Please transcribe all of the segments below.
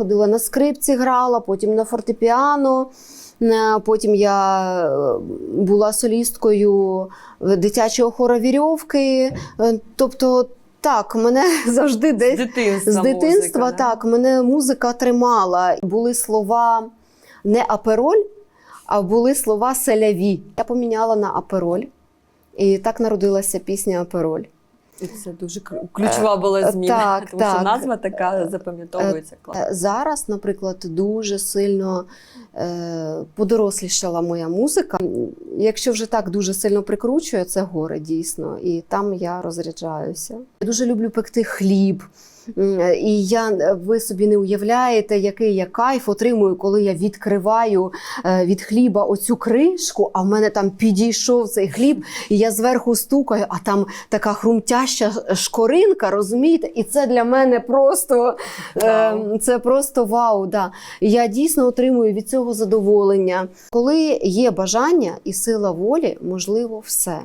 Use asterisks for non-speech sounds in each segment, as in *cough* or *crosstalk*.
ходила на скрипці, грала, потім на фортепіано. Е, Потім я е, була солісткою дитячого хора вірьовки. Е, Тобто, так, мене *laughs* завжди З дитинства. з дитинства музика, так мене музика тримала. Були слова не апероль, а були слова селяві. Я поміняла на апероль, і так народилася пісня Апероль. І це дуже кру- ключова була Е, зміна, так, *laughs* тому що назва така запам'ятовується класно. Е, Зараз, наприклад, дуже сильно е, подорослішала моя музика. Якщо вже так дуже сильно прикручує, це горе дійсно, і там я розряджаюся. Я дуже люблю пекти хліб. І я ви собі не уявляєте, який я кайф отримую, коли я відкриваю е, від хліба оцю кришку, а в мене там підійшов цей хліб, і я зверху стукаю, а там така хрумтяща шкоринка, розумієте? І це для мене просто е, Вау. це просто вау. Да. Я дійсно отримую від цього задоволення. Коли є бажання і сила волі, можливо, все.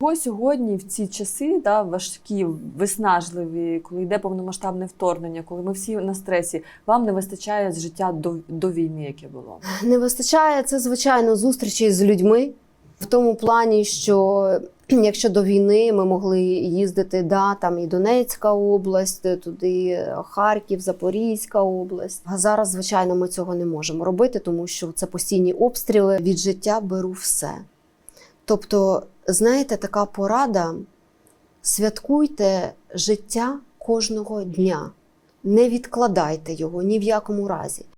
Бо сьогодні, в ці часи, да, важкі, виснажливі, коли йде повномасштабне вторгнення, коли ми всі на стресі, вам не вистачає з життя до, до війни, яке було. Не вистачає це, звичайно, зустрічей з людьми в тому плані, що *clears throat* якщо до війни ми могли їздити, да, там і Донецька область, туди Харків, Запорізька область. А зараз, звичайно, ми цього не можемо робити, тому що це постійні обстріли. Від життя беру все. Тобто, знаєте, така порада: святкуйте життя кожного дня. Не відкладайте його ні в якому разі.